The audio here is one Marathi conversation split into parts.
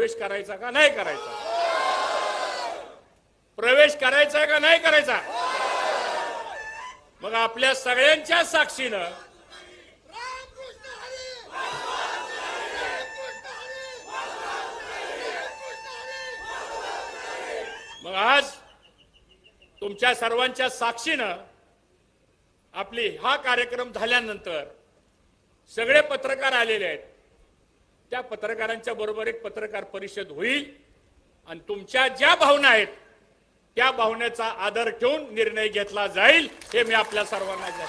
प्रवेश करायचा का नाही करायचा? प्रवेश करायचा का नाही करायचा? मग आपल्या सगळ्यांच्या साक्षीनं मग आज तुमच्या सर्वांच्या साक्षीनं आपली हा कार्यक्रम झाल्यानंतर सगळे पत्रकार आलेले आहेत. त्या पत्रकारांच्या बरोबर एक पत्रकार परिषद होईल. आणि तुमच्या ज्या भावना आहेत त्या भावनेचा आदर ठेवून निर्णय घेतला जाईल हे मी आपल्या सर्वांना ज्या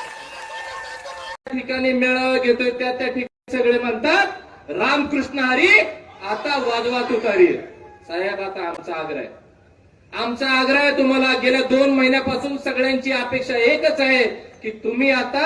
ठिकाणी मेळावा घेतोय त्या त्या ठिकाणी सगळे म्हणतात रामकृष्ण हरी आता वाजवा तुकारी. साहेब आता आमचा आग्रह आहे. आमचा आग्रह आहे तुम्हाला गेल्या दोन महिन्यापासून सगळ्यांची अपेक्षा एकच आहे की तुम्ही आता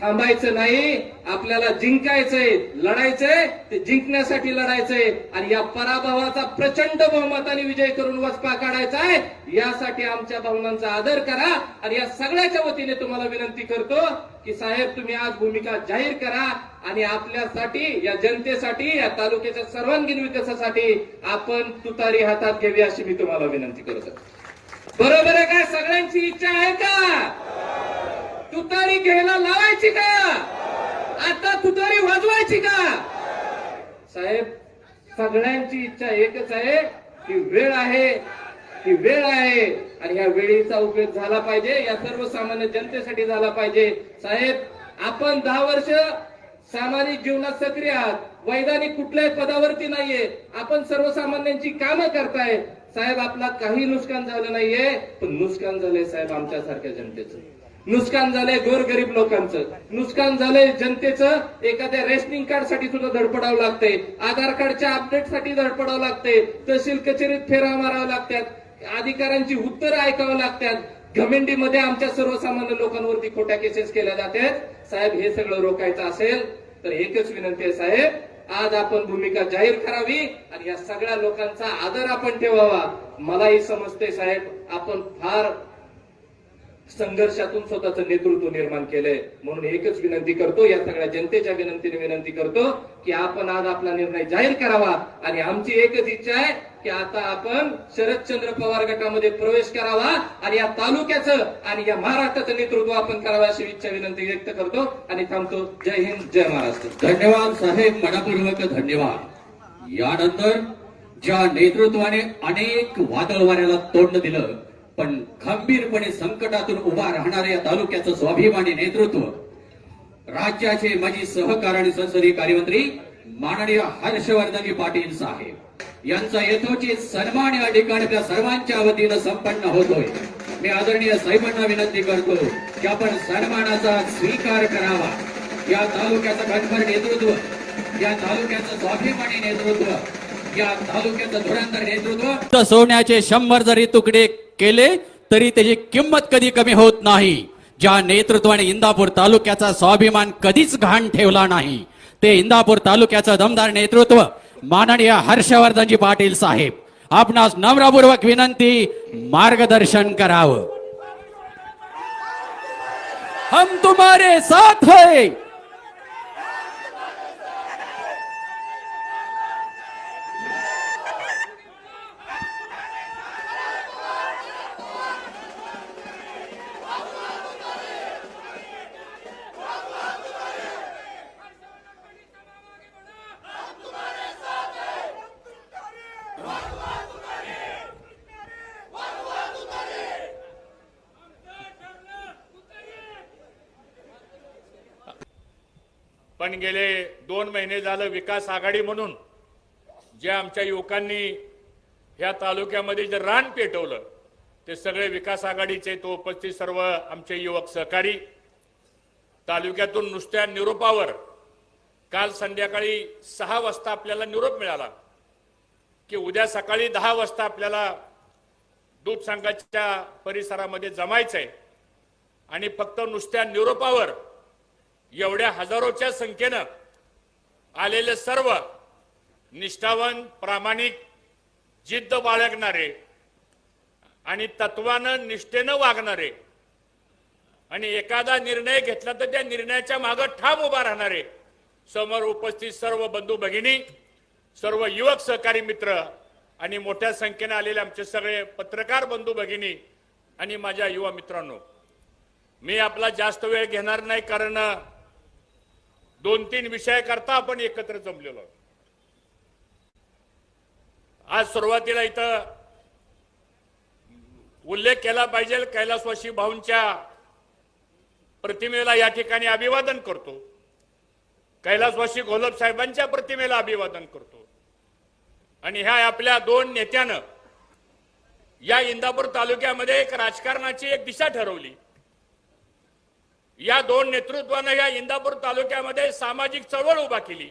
थांबायचं नाही आपल्याला जिंकायचंय लढायचंय ते जिंकण्यासाठी लढायचंय. आणि या पराभवाचा प्रचंड बहुमताने विजय करून वचपा काढायचा आहे यासाठी आमच्या भावनांचा आदर करा. आणि या सगळ्याच्या वतीने तुम्हाला विनंती करतो की साहेब तुम्ही आज भूमिका जाहीर करा. आणि आपल्यासाठी या जनतेसाठी या तालुक्याच्या सर्वांगीण विकासासाठी आपण तुतारी हातात घ्यावी अशी मी तुम्हाला विनंती करतो. बरोबर आहे काय सगळ्यांची इच्छा आहे का? तुतारी घ्यायला लावायची का? आता तुतारी वाजवायची का? साहेब सगळ्यांची इच्छा एकच आहे की वेळ आहे की वेळ आहे. आणि या वेळेचा उपयोग झाला पाहिजे या सर्वसामान्य जनतेसाठी झाला पाहिजे. साहेब आपण दहा वर्ष सामाजिक जीवनात सक्रिय आहात. वैधानिक कुठल्याही पदावरती नाहीये. आपण सर्वसामान्यांची कामं करताय. साहेब आपला काही नुकसान झालं नाहीये. पण नुकसान झालंय साहेब आमच्यासारख्या जनतेचं. नुकसान झालंय गोरगरीब लोकांचं. नुकसान झालंय जनतेचं एखाद्या रेशनिंग कार्डसाठी सुद्धा धडपडावं लागतंय. आधार कार्डच्या अपडेटसाठी धडपडावं लागतंय. तहसील कचेरीत फेरा मारावं लागतात. अधिकाऱ्यांची उत्तरं ऐकावं लागतात. घमेंडीमध्ये आमच्या सर्वसामान्य लोकांवरती खोट्या केसेस केल्या जातात. साहेब हे सगळं रोखायचं असेल तर एकच विनंती आहे साहेब आज आपण भूमिका जाहीर करावी आणि या सगळ्या लोकांचा आदर आपण ठेवावा. मलाही समजते साहेब आपण फार संघर्षातून स्वतःचं नेतृत्व निर्माण केलंय. म्हणून एकच विनंती करतो या सगळ्या जनतेच्या विनंतीने विनंती करतो की आपण आज आपला निर्णय जाहीर करावा. आणि आमची एकच इच्छा आहे की आता आपण शरदचंद्र पवार गटामध्ये प्रवेश करावा आणि या तालुक्याचं आणि या महाराष्ट्राचं नेतृत्व आपण करावं अशी इच्छा विनंती व्यक्त करतो. आणि थांबतो. जय हिंद जय महाराष्ट्र. धन्यवाद साहेब. मनापूर्वक धन्यवाद. यानंतर ज्या नेतृत्वाने अनेक वादळ वाऱ्याला तोंड दिलं पण खंबीरपणे संकटातून उभा राहणाऱ्या या तालुक्याचं स्वाभिमानी नेतृत्व राज्याचे माजी सहकार आणि संसदीय कार्यमंत्री माननीय हर्षवर्धनजी पाटील साहेब यांचा यथोचित सन्मान या ठिकाणी त्या सर्वांच्या वतीनं संपन्न होतोय. मी आदरणीय साहेबांना विनंती करतो की आपण सन्मानाचा स्वीकार करावा. या तालुक्याचं घनभर नेतृत्व या तालुक्याचं स्वाभिमानी नेतृत्व या तालुक्याचं धुरंधर नेतृत्व. सोन्याचे शंभर जरी तुकडे केले तरी त्याची किंमत कधी कमी होत नाही. ज्या नेतृत्वाने इंदापूर तालुक्याचा स्वाभिमान कधीच घाण ठेवला नाही. ते इंदापूर तालुक्याचं दमदार नेतृत्व माननीय हर्षवर्धनजी पाटील साहेब. आपणास नम्रपूर्वक विनंती मार्गदर्शन करावं. हम तुम्हारे साथ है. पण गेले दोन महिने झालं विकास आघाडी म्हणून जे आमच्या युवकांनी ह्या तालुक्यामध्ये जे रान पेटवलं ते सगळे विकास आघाडीचे तो उपस्थित सर्व आमचे युवक सहकारी तालुक्यातून नुसत्या निरोपावर काल संध्याकाळी सहा वाजता आपल्याला निरोप मिळाला. की उद्या सकाळी दहा वाजता आपल्याला दूध संघाच्या परिसरामध्ये जमायचंय. आणि फक्त नुसत्या निरोपावर एवढ्या हजारोच्या संख्येनं आलेले सर्व निष्ठावान प्रामाणिक जिद्द बाळगणारे आणि तत्वानं निष्ठेनं वागणारे आणि एखादा निर्णय घेतला तर त्या निर्णयाच्या मागं ठाम उभा राहणारे समोर उपस्थित सर्व बंधू भगिनी सर्व युवक सहकारी मित्र आणि मोठ्या संख्येने आलेले आमचे सगळे पत्रकार बंधू भगिनी आणि माझ्या युवा मित्रांनो मी आपला जास्त वेळ घेणार नाही कारण दोन तीन विषयाकरता आपण एकत्र जमलेलो आज सुरुवातीला इथं उल्लेख केला पाहिजे कैलासवासी भाऊंच्या प्रतिमेला या ठिकाणी अभिवादन करतो. कैलासवासी घोलप साहेबांच्या प्रतिमेला अभिवादन करतो. आणि ह्या आपल्या दोन नेत्यानं या इंदापूर तालुक्यामध्ये एक राजकारणाची एक दिशा ठरवली. या दोन नेतृत्वानं या इंदापूर तालुक्यामध्ये सामाजिक चळवळ उभा केली.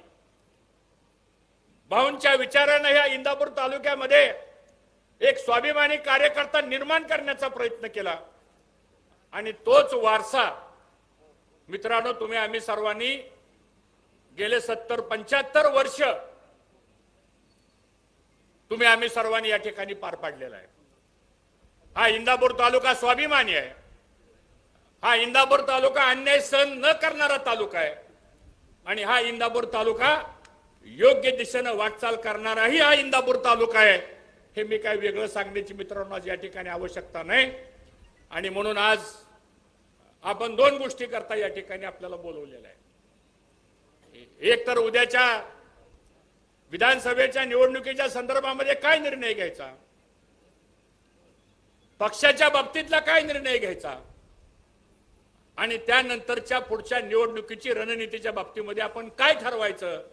भाऊंच्या विचारानं या इंदापूर तालुक्यामध्ये एक स्वाभिमानी कार्यकर्ता निर्माण करण्याचा प्रयत्न केला. आणि तोच वारसा मित्रांनो तुम्ही आम्ही सर्वांनी गेले सत्तर पंच्याहत्तर वर्ष तुम्ही आम्ही सर्वांनी या ठिकाणी पार पाडलेला आहे. हा इंदापूर तालुका स्वाभिमानी आहे. हा इंदापूर तालुका अन्याय सहन न करणारा तालुका आहे. आणि हा इंदापूर तालुका योग्य दिशेनं वाटचाल करणाराही हा इंदापूर तालुका आहे. हे मी काय वेगळं सांगण्याची मित्रांनो आज या ठिकाणी आवश्यकता नाही. आणि म्हणून आज आपण दोन गोष्टी करता या ठिकाणी आपल्याला बोलवलेलं आहे एक तर उद्याच्या विधानसभेच्या निवडणुकीच्या संदर्भामध्ये काय निर्णय घ्यायचा? पक्षाच्या बाबतीतला काय निर्णय घ्यायचा? आणि त्यानंतरच्या पुढच्या निवडणुकीची रणनीतीच्या बाबतीमध्ये आपण काय ठरवायचं?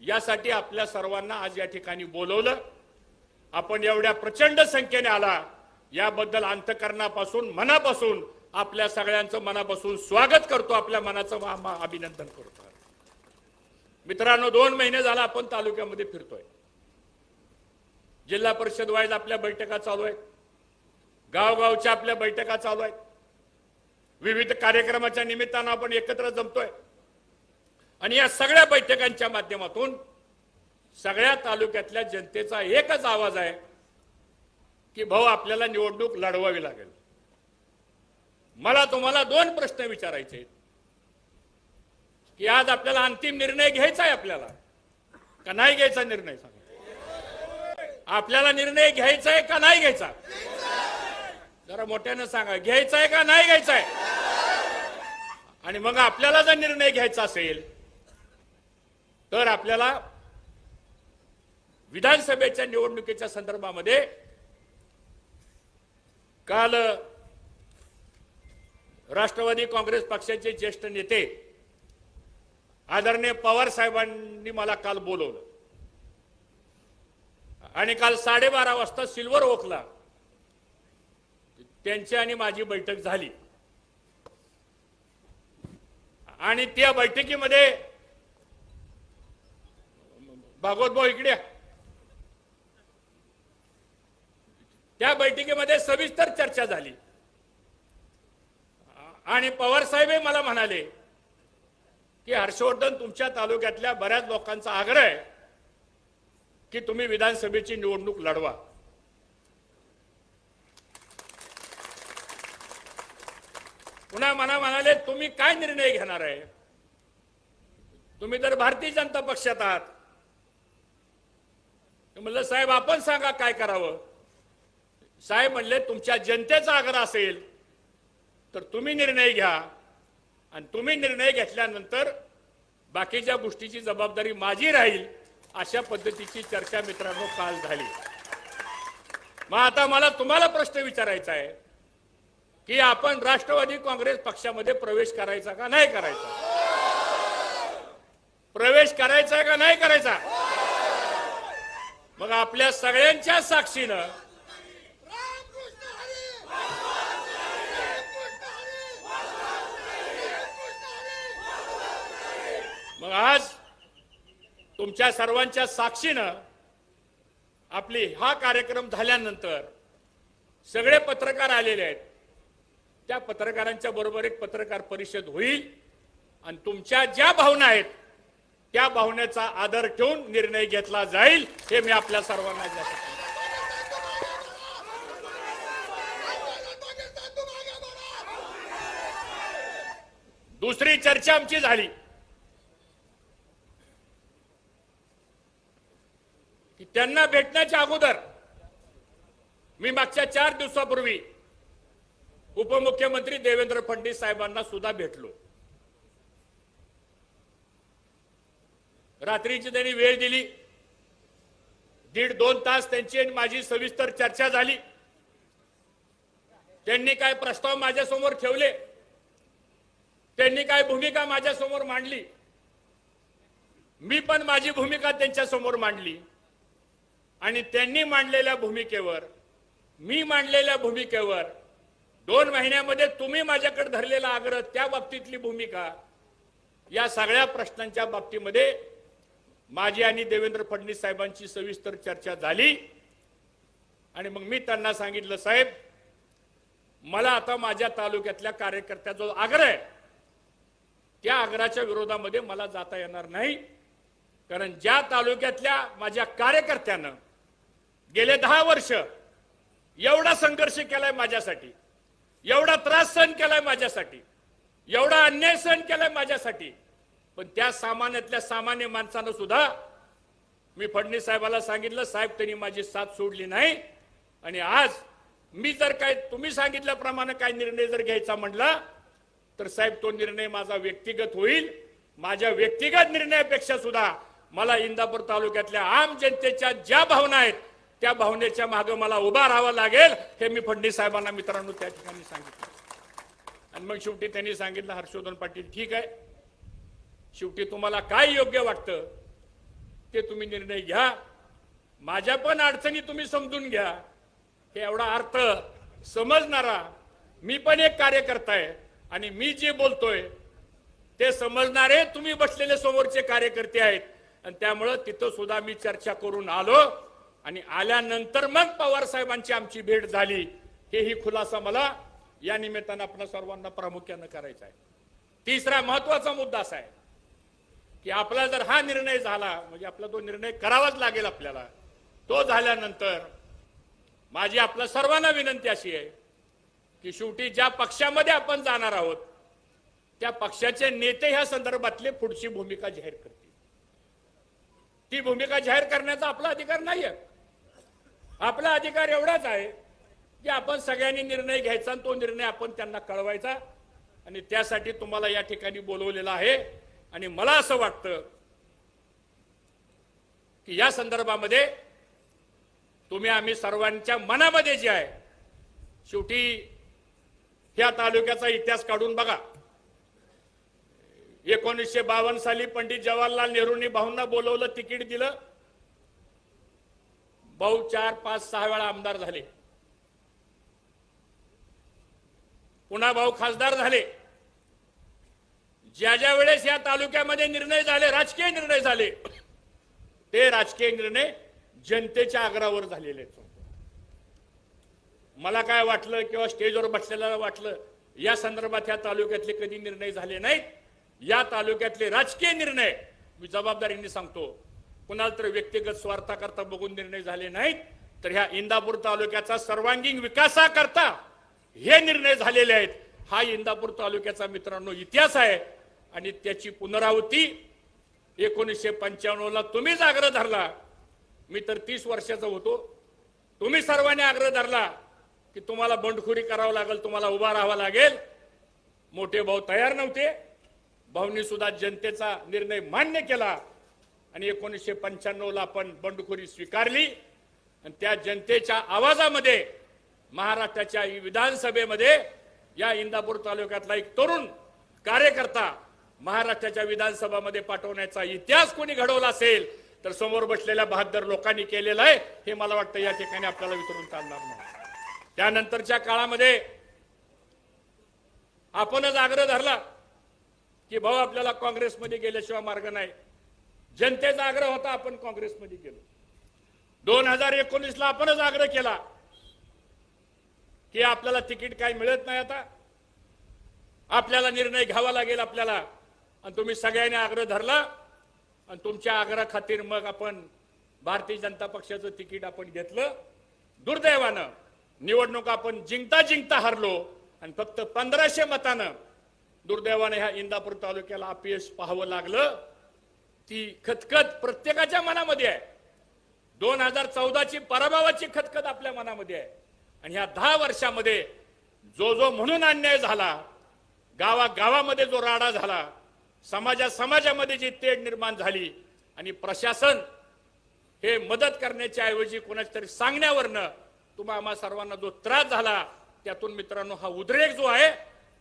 यासाठी आपल्या सर्वांना आज या ठिकाणी बोलवलं. आपण एवढ्या प्रचंड संख्येने आला. याबद्दल अंतकरणापासून मनापासून आपल्या सगळ्यांचं मनापासून स्वागत करतो. आपल्या मनाचं अभिनंदन करतो. मित्रांनो दोन महिने झाला आपण तालुक्यामध्ये फिरतोय. जिल्हा परिषद वाईज आपल्या बैठका चालू आहेत. गावगावच्या आपल्या बैठका चालू आहेत. विविध कार्यक्रमाच्या निमित्तानं आपण एकत्र जमतोय. आणि या सगळ्या बैठकांच्या माध्यमातून सगळ्या तालुक्यातल्या जनतेचा एकच आवाज आहे की भाऊ आपल्याला निवडणूक लढवावी लागेल. मला तुम्हाला दोन प्रश्न विचारायचे आहेत. की आज आपल्याला अंतिम निर्णय घ्यायचा आहे आपल्याला. का नाही घ्यायचा निर्णय? सांगा आपल्याला निर्णय घ्यायचा आहे का नाही घ्यायचा? जरा मोठ्यानं सांगा घ्यायचा आहे का नाही घ्यायचा आहे? आणि मग आपल्याला जर निर्णय घ्यायचा असेल तर आपल्याला विधानसभेच्या निवडणुकीच्या संदर्भामध्ये काल राष्ट्रवादी काँग्रेस पक्षाचे ज्येष्ठ नेते आदरणीय पवार साहेबांनी मला काल बोलवलं. आणि काल साडेबारा वाजता सिल्वर ओकला. त्यांची आणि माझी बैठक झाली. आणि त्या बैठकीमध्ये भागवत भाऊ इकडे त्या बैठकीमध्ये सविस्तर चर्चा झाली. आणि पवार साहेबही मला म्हणाले की हर्षवर्धन तुमच्या तालुक्यातल्या बऱ्याच लोकांचा आग्रह आहे की तुम्ही विधानसभेची निवडणूक लढवा. पुन्हा मला म्हणाले तुम्ही काय निर्णय घेणार आहे? तुम्ही तर भारतीय जनता पक्षात आहात. म्हणलं साहेब आपण सांगा काय करावं? साहेब म्हणले तुमच्या जनतेचा आग्रह असेल तर तुम्ही निर्णय घ्या. आणि तुम्ही निर्णय घेतल्यानंतर बाकीच्या गोष्टीची जबाबदारी माझी राहील अशा पद्धतीची चर्चा मित्रांनो काल झाली. मग आता मला तुम्हाला प्रश्न विचारायचा आहे की आपण राष्ट्रवादी काँग्रेस पक्षामध्ये प्रवेश करायचा का नाही करायचा? प्रवेश करायचा का नाही करायचा? मग आपल्या सगळ्यांच्या साक्षीनं रामकृष्ण हरी रामकृष्ण हरी रामकृष्ण हरी मग आज तुमच्या सर्वांच्या साक्षीनं आपली हा कार्यक्रम झाल्यानंतर सगळे पत्रकार आलेले आहेत. त्या पत्रकारांच्या बरोबर एक पत्रकार परिषद होईल आणि तुमच्या ज्या भावना आहेत त्या भावनेचा आदर ठेवून निर्णय घेतला जाईल हे मी आपल्या सर्वांना जास्त दुसरी चर्चा आमची झाली. त्यांना भेटण्याच्या अगोदर मी मागच्या चार दिवसापूर्वी उपमुख्यमंत्री देवेंद्र फडणवीस साहेबांना सुद्धा भेटलो. रात्रीची त्यांनी वेळ दिली. दीड दोन तास त्यांची आणि माझी सविस्तर चर्चा झाली. त्यांनी काय प्रस्ताव माझ्यासमोर ठेवले? त्यांनी काय भूमिका माझ्यासमोर मांडली? मी पण माझी भूमिका त्यांच्यासमोर मांडली. आणि त्यांनी मांडलेल्या भूमिकेवर मी मांडलेल्या भूमिकेवर दोन महिन्यामध्ये तुम्ही माझ्याकडे धरलेला आग्रह त्या बाबतीतली भूमिका या सगळ्या प्रश्नांच्या बाबतीमध्ये माझी आणि देवेंद्र फडणवीस साहेबांची सविस्तर चर्चा झाली. आणि मग मी त्यांना सांगितलं साहेब मला आता माझ्या तालुक्यातल्या कार्यकर्त्याचा जो आग्रह आहे त्या आग्रहाच्या विरोधामध्ये मला जाता येणार नाही. कारण ज्या तालुक्यातल्या माझ्या कार्यकर्त्यानं गेले दहा वर्ष एवढा संघर्ष केलाय माझ्यासाठी एवढा त्रास सहन केलाय माझ्यासाठी एवढा अन्याय सहन केलाय माझ्यासाठी पण त्या सामान्यातल्या सामान्य माणसानं सुद्धा मी फडणवीस साहेबाला सांगितलं साहेब त्यांनी माझी साथ सोडली नाही आणि आज मी जर काय तुम्ही सांगितल्याप्रमाणे काय निर्णय जर घ्यायचा म्हणला तर साहेब तो निर्णय माझा व्यक्तिगत होईल. माझ्या व्यक्तिगत निर्णयापेक्षा सुद्धा मला इंदापूर तालुक्यातल्या आम जनतेच्या ज्या भावना आहेत त्या भावनेच्या मागे मला उभा राहावं लागेल हे मी फडणवीस साहेबांना मित्रांनो त्या ठिकाणी सांगितलं. आणि मग शेवटी त्यांनी सांगितलं हर्षवर्धन पाटील ठीक आहे. शेवटी तुम्हाला काय योग्य वाटतं ते तुम्ही निर्णय घ्या. माझ्या पण अडचणी तुम्ही समजून घ्या. हे एवढा अर्थ समजणारा मी पण एक कार्यकर्ता आहे आणि मी जे बोलतोय ते समजणारे तुम्ही बसलेले समोरचे कार्यकर्ते आहेत. आणि त्यामुळं तिथं सुद्धा मी चर्चा करून आलो. आणि आल्यानंतर मग पवार साहेबांची आमची भेट झाली. हेही खुलासा मला या निमित्तानं आपण सर्वांना प्रामुख्यानं करायचा आहे. तिसरा महत्त्वाचा मुद्दा असा आहे की आपला जर हा निर्णय झाला म्हणजे आपला तो निर्णय करावाच लागेल आपल्याला तो झाल्यानंतर माझी आपल्या सर्वांना विनंती अशी आहे की शेवटी ज्या पक्षामध्ये आपण जाणार आहोत त्या पक्षाचे नेते ह्या संदर्भातली पुढची भूमिका जाहीर करतील. ती भूमिका जाहीर करण्याचा आपला अधिकार नाही आहे आपला अधिकार एवढाच आहे की आपण सगळ्यांनी निर्णय घ्यायचा आणि तो निर्णय आपण त्यांना कळवायचा. आणि त्यासाठी तुम्हाला या ठिकाणी बोलवलेलं आहे. आणि मला असं वाटतं की या संदर्भामध्ये तुम्ही आम्ही सर्वांच्या मनामध्ये जे आहे शेवटी ह्या तालुक्याचा इतिहास काढून बघा. एकोणीसशे बावन्न साली पंडित जवाहरलाल नेहरूंनी भाऊंना बोलवलं तिकीट दिलं. भाऊ चार पाच सहा वेळा आमदार झाले. पुन्हा भाऊ खासदार झाले. ज्या ज्या वेळेस या तालुक्यामध्ये निर्णय झाले राजकीय निर्णय झाले ते राजकीय निर्णय जनतेच्या आग्रहावर झालेले आहेत. मला काय वाटलं किंवा स्टेजवर बसलेल्याला वाटलं या संदर्भात या तालुक्यातले कधी निर्णय झाले नाहीत. या तालुक्यातले राजकीय निर्णय मी जबाबदारीने सांगतो. कुणाला तर व्यक्तिगत स्वार्थाकरता बघून निर्णय झाले नाहीत तर ह्या इंदापूर तालुक्याचा सर्वांगीण विकासाकरता हे निर्णय झालेले आहेत. हा इंदापूर तालुक्याचा मित्रांनो इतिहास आहे आणि त्याची पुनरावृत्ती एकोणीसशे पंच्याण्णवला तुम्हीच आग्रह धरला. मी तर तीस वर्षाचा होतो. तुम्ही सर्वांनी आग्रह धरला की तुम्हाला बंडखोरी करावं लागेल तुम्हाला उभा राहावा लागेल. मोठे भाऊ तयार नव्हते. भाऊनी सुद्धा जनतेचा निर्णय मान्य केला. आणि एकोणीसशे पंच्याण्णव ला आपण बंडखोरी स्वीकारली. आणि त्या जनतेच्या आवाजामध्ये महाराष्ट्राच्या विधानसभेमध्ये या इंदापूर तालुक्यातला एक तरुण कार्यकर्ता महाराष्ट्राच्या विधानसभामध्ये पाठवण्याचा इतिहास कोणी घडवला असेल तर समोर बसलेल्या बहादर लोकांनी केलेलं आहे हे मला वाटतं या ठिकाणी आपल्याला विचारून चालणार नाही. त्यानंतरच्या काळामध्ये आपणच आग्रह धरला की भाऊ आपल्याला काँग्रेसमध्ये गेल्याशिवाय मार्ग नाही. जनतेचा आग्रह होता आपण काँग्रेसमध्ये गेलो. दोन हजार एकोणीसला आपणच आग्रह केला की आपल्याला तिकीट काय मिळत नाही आता. आपल्याला निर्णय घ्यावा लागेल आपल्याला. आणि तुम्ही सगळ्यांनी आग्रह धरला. आणि तुमच्या आग्रहा खातीर मग आपण भारतीय जनता पक्षाचं तिकीट आपण घेतलं. दुर्दैवानं निवडणूक आपण जिंकता जिंकता हरलो. आणि फक्त पंधराशे मतानं दुर्दैवानं ह्या इंदापूर तालुक्याला अपयश पाहावं लागलं. ती खतखत प्रत्येकाच्या मनामध्ये आहे. दोन हजार चौदाची पराभवाची खतखत आपल्या मनामध्ये आहे. आणि ह्या दहा वर्षामध्ये जो जो म्हणून अन्याय झाला गावा गावामध्ये जो राडा झाला समाजा समाजामध्ये जी तेढ निर्माण झाली आणि प्रशासन हे मदत करण्याच्या ऐवजी कोणाच्या तरी सांगण्यावरनं तुम्हा आम्हा सर्वांना जो त्रास झाला त्यातून मित्रांनो हा उद्रेक जो आहे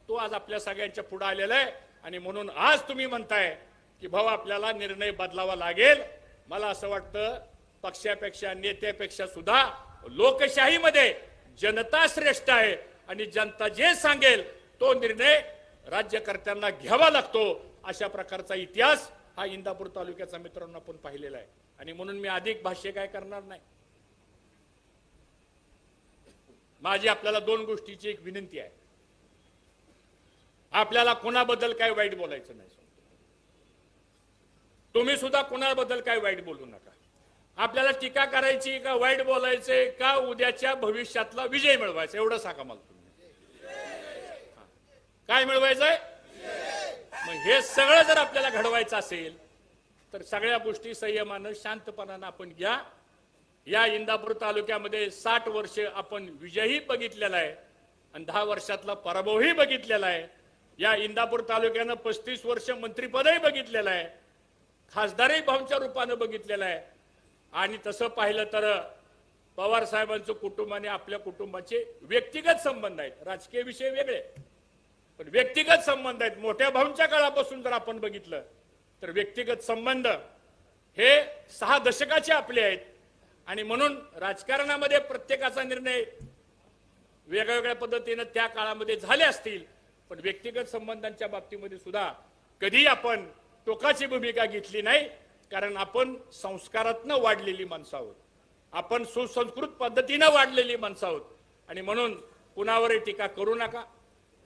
तो आज आपल्या सगळ्यांच्या पुढे आलेला आहे. आणि म्हणून आज तुम्ही म्हणताय की भाऊ आपल्याला निर्णय बदलावा लागेल. मला असं वाटतं पक्षापेक्षा नेत्यापेक्षा सुद्धा लोकशाहीमध्ये जनता श्रेष्ठ आहे आणि जनता जे सांगेल तो निर्णय राज्यकर्त्यांना घ्यावा लागतो. अशा प्रकारचा इतिहास हा इंदापूर तालुक्याचा मित्रांनो आपण पाहिलेला आहे. आणि म्हणून मी अधिक भाष्य काय करणार नाही. माझी आपल्याला दोन गोष्टीची एक विनंती आहे. आपल्याला कोणाबद्दल काय वाईट बोलायचं नाही तुम्ही सुद्धा कोणाबद्दल काय वाईट बोलू नका. आपल्याला टीका करायची का वाईट बोलायचे का उद्याच्या भविष्यातला विजय मिळवायचा एवढं सांगा मला तुम्ही. काय मिळवायचंय? मग हे सगळं जर आपल्याला घडवायचं असेल तर सगळ्या गोष्टी संयमानं शांतपणानं आपण घ्या. या इंदापूर तालुक्यामध्ये साठ वर्ष आपण विजयही बघितलेला आहे आणि दहा वर्षातला पराभवही बघितलेला आहे. या इंदापूर तालुक्यानं पस्तीस वर्ष मंत्रीपदही बघितलेलं आहे. खासदारही भाऊंच्या रूपानं बघितलेलं आहे. आणि तसं पाहिलं तर पवार साहेबांचं कुटुंब आणि आपल्या कुटुंबाचे व्यक्तिगत संबंध आहेत. राजकीय विषय वेगळे. पण व्यक्तिगत संबंध आहेत. मोठ्या भाऊंच्या काळापासून जर आपण बघितलं तर व्यक्तिगत संबंध हे सहा दशकाचे आपले आहेत. आणि म्हणून राजकारणामध्ये प्रत्येकाचा निर्णय वेगवेगळ्या पद्धतीनं त्या काळामध्ये झाले असतील. पण व्यक्तिगत संबंधांच्या बाबतीमध्ये सुद्धा कधी आपण टोकाची भूमिका घेतली नाही कारण आपण संस्कारातनं वाढलेली माणसं आहोत. आपण सुसंस्कृत पद्धतीनं वाढलेली माणसं आहोत. आणि म्हणून कुणावरही टीका करू नका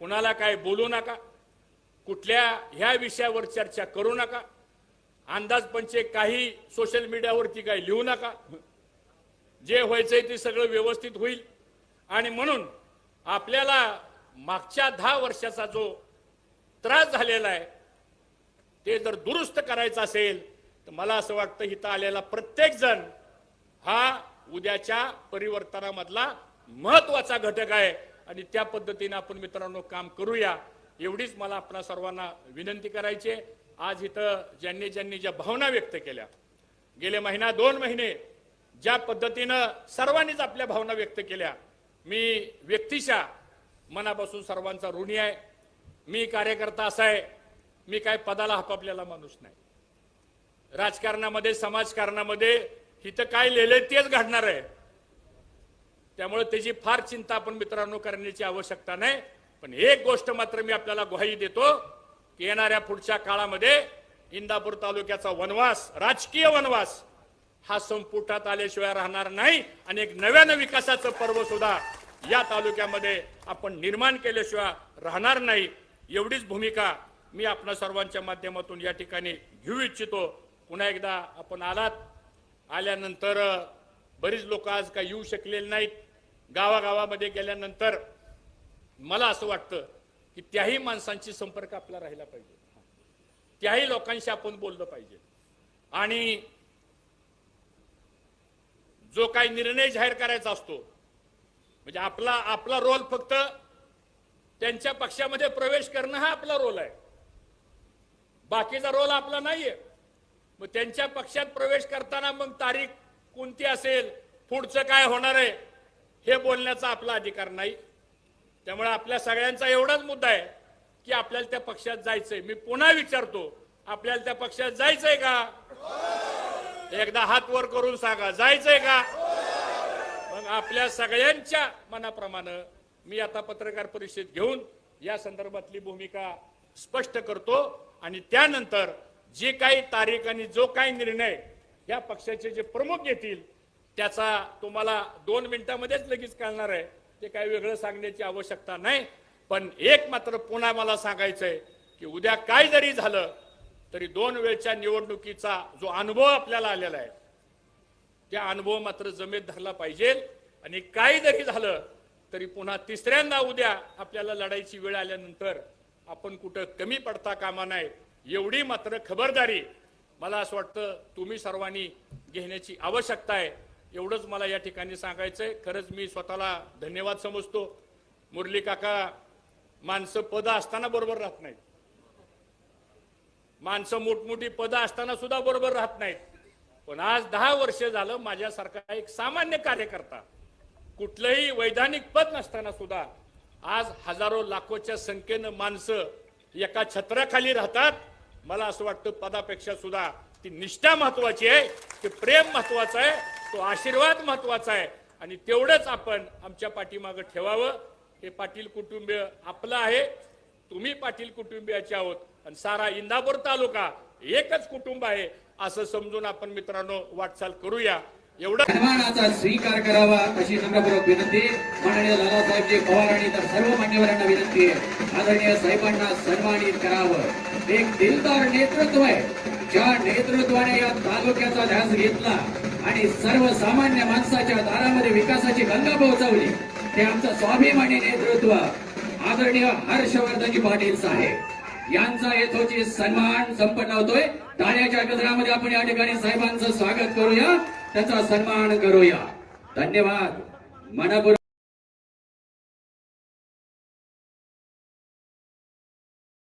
कुणाला काय बोलू नका कुठल्या ह्या विषयावर चर्चा करू नका अंदाजपंचे काही सोशल मीडियावरती काही लिहू नका. जे व्हायचंय ते सगळं व्यवस्थित होईल. आणि म्हणून आपल्याला मागच्या दहा वर्षाचा जो त्रास झालेला आहे ते जर दुरुस्त करायचं असेल तर मला असं वाटतं इथं आलेला प्रत्येक जण हा उद्याच्या परिवर्तनामधला महत्त्वाचा घटक आहे. आणि त्या पद्धतीने आपण मित्रांनो काम करूया. एवढीच मला आपल्या सर्वांना विनंती करायची आहे. आज इथं ज्यांनी ज्यांनी ज्या भावना व्यक्त केल्या गेले महिना दोन महिने ज्या पद्धतीनं सर्वांनीच आपल्या भावना व्यक्त केल्या. मी व्यक्तिशा मनापासून सर्वांचा ऋणी आहे. मी कार्यकर्ता असा आहे. मी काय पदाला हपापलेला माणूस नाही. राजकारणामध्ये समाजकारणामध्ये इथं काय लिहिलंय तेच घडणार आहे. त्यामुळे त्याची फार चिंता आपण मित्रांनो करण्याची आवश्यकता नाही. पण एक गोष्ट मात्र मी आपल्याला ग्वाही देतो की येणाऱ्या पुढच्या काळामध्ये इंदापूर तालुक्याचा वनवास राजकीय वनवास हा संपुटात आल्याशिवाय राहणार नाही. आणि एक नव्यानं विकासाचं पर्व सुद्धा या तालुक्यामध्ये आपण निर्माण केल्याशिवाय राहणार नाही. एवढीच भूमिका मी आपणा सर्वांच्या माध्यमातून या ठिकाणी घेऊ इच्छितो. पुन्हा एकदा आपण आलात. आल्यानंतर बरीच लोक आज काही येऊ शकलेले नाहीत. गावागावामध्ये गेल्यानंतर मला असं वाटतं की त्याही माणसांशी संपर्क आपला राहिला पाहिजे. त्याही लोकांशी आपण बोललं पाहिजे. आणि जो काही निर्णय जाहीर करायचा असतो म्हणजे आपला आपला रोल फक्त त्यांच्या पक्षामध्ये प्रवेश करणं हा आपला रोल आहे. बाकीचा रोल आपला नाहीये. मग त्यांच्या पक्षात प्रवेश करताना मग तारीख कोणती असेल पुढचं काय होणार आहे हे बोलण्याचा आपला अधिकार नाही. त्यामुळे आपल्या सगळ्यांचा एवढाच मुद्दा आहे की आपल्याला त्या पक्षात जायचंय. मी पुन्हा विचारतो आपल्याला त्या पक्षात जायचंय का? एकदा हात वर करून सांगा जायचंय का? मग आपल्या सगळ्यांच्या मनाप्रमाणे मी आता पत्रकार परिषद घेऊन या संदर्भातली भूमिका स्पष्ट करतो आणि त्यानंतर जे काही तारीख आणि जो काही निर्णय या पक्षाचे जे प्रमुख घेतील त्याचा तुम्हाला दोन मिनिटांमध्येच लगेच कळणार आहे. ते काही वेगळं सांगण्याची आवश्यकता नाही पण एक मात्र पुन्हा मला सांगायचंय की उद्या काय जरी झालं तरी दोन वेळच्या निवडणुकीचा जो अनुभव आपल्याला आलेला आहे त्या अनुभव मात्र जमेत धरला पाहिजे. आणि काही जरी झालं तरी पुन्हा तिसऱ्यांदा उद्या आपल्याला लढायची वेळ आल्यानंतर आपण कुठं कमी पडता कामा नाही एवढी मात्र खबरदारी. मला असं वाटतं तुम्ही सर्वांनी घेण्याची आवश्यकता आहे. एवढंच मला या ठिकाणी सांगायचंय. खरंच मी स्वतःला धन्यवाद समजतो. मुरली काका माणसं पद असताना बरोबर राहत नाहीत. माणसं मोठमोठी पदं असताना सुद्धा बरोबर राहत नाहीत. पण आज दहा वर्ष झालं माझ्यासारखा एक सामान्य कार्यकर्ता कुठलंही वैधानिक पद नसताना सुद्धा आज हजारो लाखोच्या संख्येनं माणसं एका छत्राखाली राहतात. मला असं वाटतं पदापेक्षा सुद्धा ती निष्ठा महत्वाची आहे ते प्रेम महत्वाचं आहे तो आशीर्वाद महत्त्वाचा आहे. आणि तेवढंच आपण आमच्या पाठीमागं ठेवावं. हे पाटील कुटुंबीय आपलं आहे. तुम्ही पाटील कुटुंबियाचे आहोत. आणि सारा इंदापूर तालुका एकच कुटुंब आहे. असं समजून आपण मित्रांनो वाटचाल करूया. एवढा सन्मानाचा स्वीकार करावा अशी नम्रपूर्वक विनंती. माननीय लालासाहेबजी पवार आणि इतर सर्व मान्यवरांना विनंती आहे. आदरणीय साहेबांना सन्मानित करावं. एक दिलदार नेतृत्व आहे. ज्या नेतृत्वाने या तालुक्याचा ध्यास घेतला आणि सर्वसामान्य माणसाच्या दारामध्ये विकासाची गंगा पोहोचवली ते आमचं स्वाभिमानी नेतृत्व आदरणीय हर्षवर्धनजी पाटील साहेब. यांचा येथोची सन्मान संपन्न होतोय. टाळ्याच्या गजरामध्ये आपण या ठिकाणी साहेबांचं स्वागत करूया. त्याचा सन्मान करूया धन्यवाद मनपूर्वक